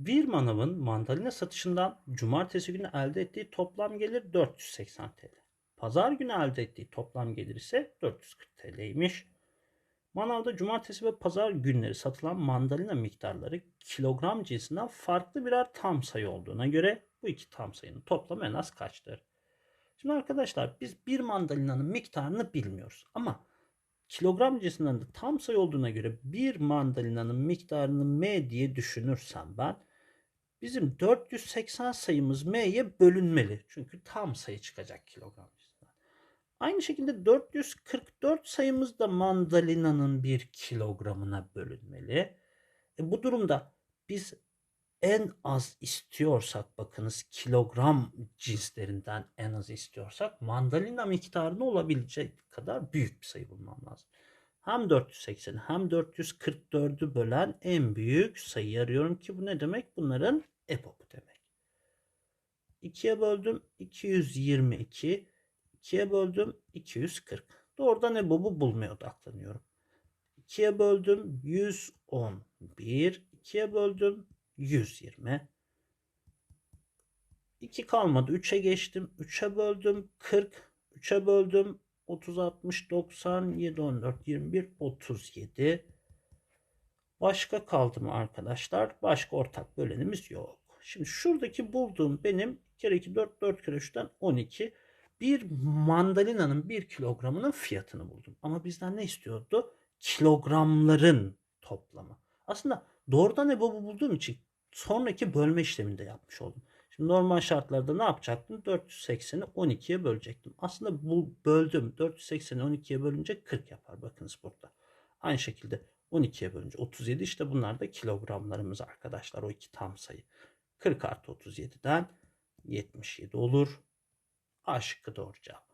Bir manavın mandalina satışından cumartesi günü elde ettiği toplam gelir 480 TL. Pazar günü elde ettiği toplam gelir ise 440 TL'ymiş. Manavda cumartesi ve pazar günleri satılan mandalina miktarları kilogram cinsinden farklı birer tam sayı olduğuna göre bu iki tam sayının toplamı en az kaçtır? Şimdi arkadaşlar biz bir mandalinanın miktarını bilmiyoruz ama kilogram cinsinden de tam sayı olduğuna göre bir mandalinanın miktarını m diye düşünürsem ben bizim 480 sayımız m'ye bölünmeli. Çünkü tam sayı çıkacak kilogram cinsinden. Aynı şekilde 444 sayımız da mandalinanın bir kilogramına bölünmeli. E bu durumda biz en az istiyorsak bakınız kilogram cinslerinden en az istiyorsak mandalina miktarını olabilecek kadar büyük bir sayı bulmam lazım. Hem 480'i hem 444'ü bölen en büyük sayı arıyorum ki bu ne demek? Bunların EPOP'u demek. 2'ye böldüm 222, 2'ye böldüm 240. Doğrudan EBOB'u bulmaya odaklanıyorum. 2'ye böldüm 111, 2'ye böldüm 120. 2 kalmadı. 3'e geçtim. 3'e böldüm 40. 3'e böldüm 30, 60, 90, 7, 14, 21, 37. Başka kaldı mı arkadaşlar? Başka ortak bölenimiz yok. Şimdi şuradaki bulduğum benim 2 kere 2, 4, 4 kere 3'ten 12. Bir mandalinanın 1 kilogramının fiyatını buldum. Ama bizden ne istiyordu? Kilogramların toplamı. Aslında doğrudan EBOB'u bulduğum için sonraki bölme işleminde yapmış oldum. Şimdi normal şartlarda ne yapacaktım? 480'i 12'ye bölecektim. Aslında bu böldüm. 480'i 12'ye bölünce 40 yapar. Bakınız burada. Aynı şekilde 12'ye bölünce 37 işte bunlar da kilogramlarımız arkadaşlar. O iki tam sayı. 40 artı 37'den 77 olur. A şıkkı doğru cevap.